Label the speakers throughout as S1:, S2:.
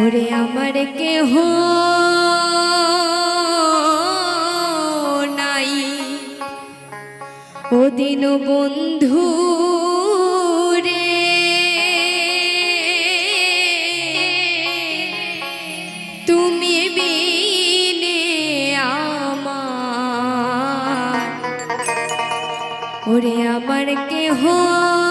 S1: ওরে আমার কেহ নাই। ওদিন বন্ধু बुढ़िया बन के हो।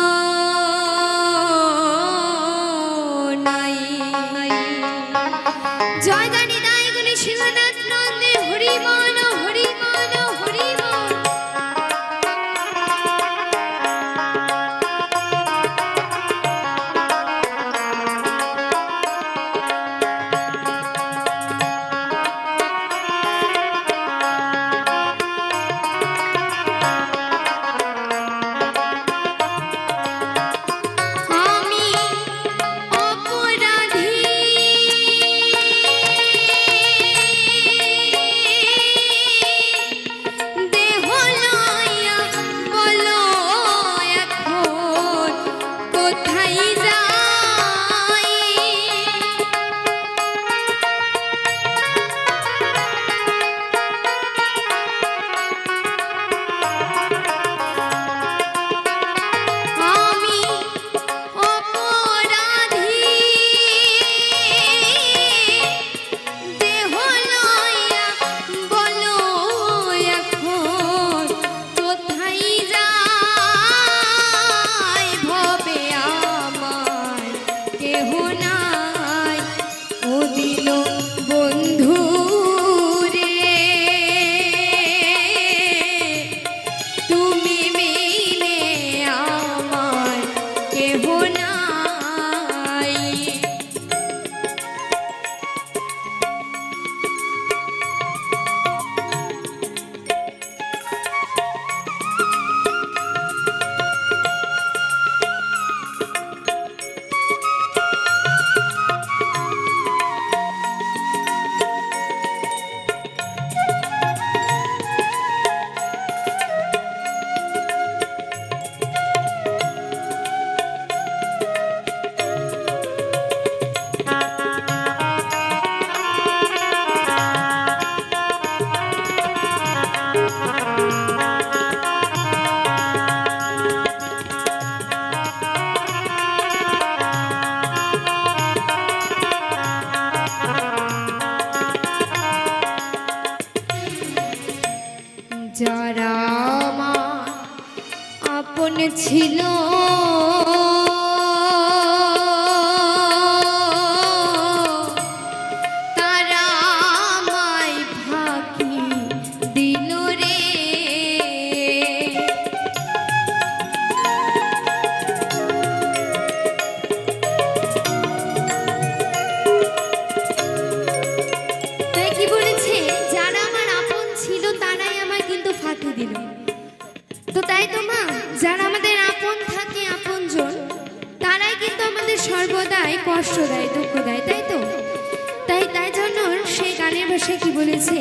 S1: সে কি বলেছে?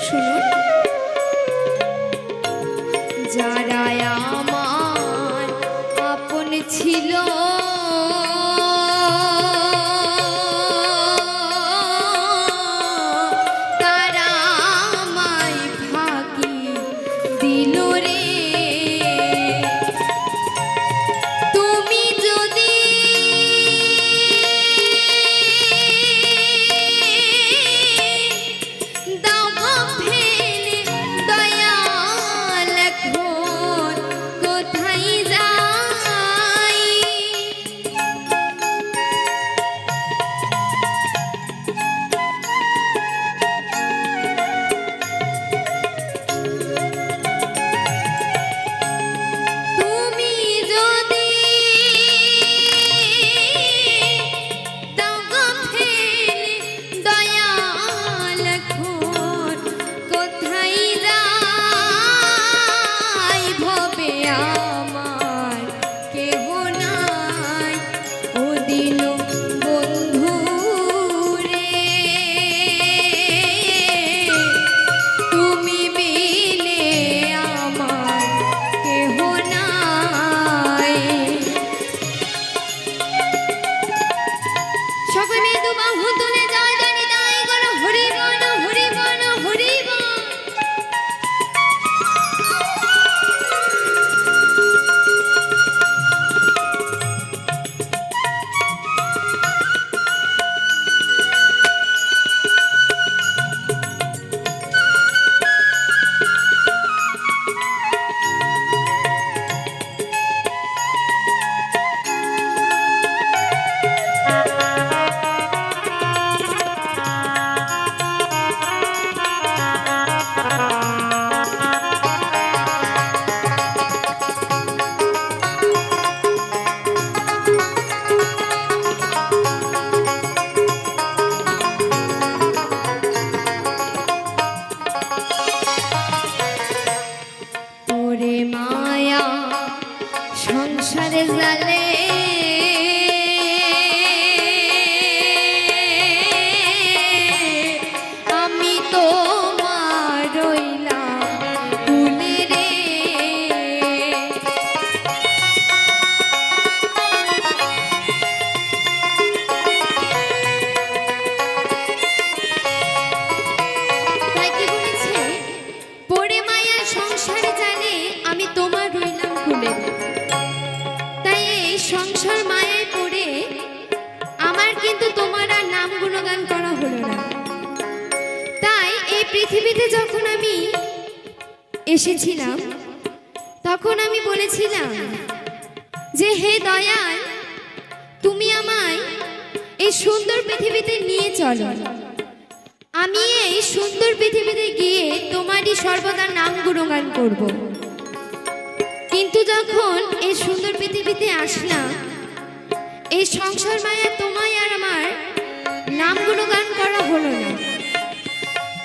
S1: শুনুন। যারা আমার আপন ছিল পৃথিবীতে যখন আমি এসেছিলাম, তখন আমি বলেছিলাম যে, হে দয়াল, তুমি আমায় এই সুন্দর পৃথিবীতে নিয়ে চলো। আমি এই সুন্দর পৃথিবীতে গিয়ে তোমারই সর্বদা নাম গুণগান করব। কিন্তু যখন এই সুন্দর পৃথিবীতে আসলাম, এই সংসার মায়া তোমায় আর আমার নাম গুণগান করা হলো না।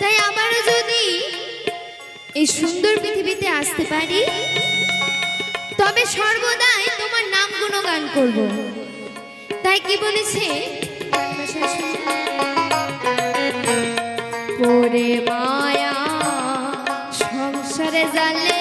S1: তাই আমারও যদি এই সুন্দর পৃথিবীতে আসতে পারি, তবে সর্বদাই তোমার নাম গুণগান করব। তাই কি বলেছে? পরে মায়া, সংসারে জালে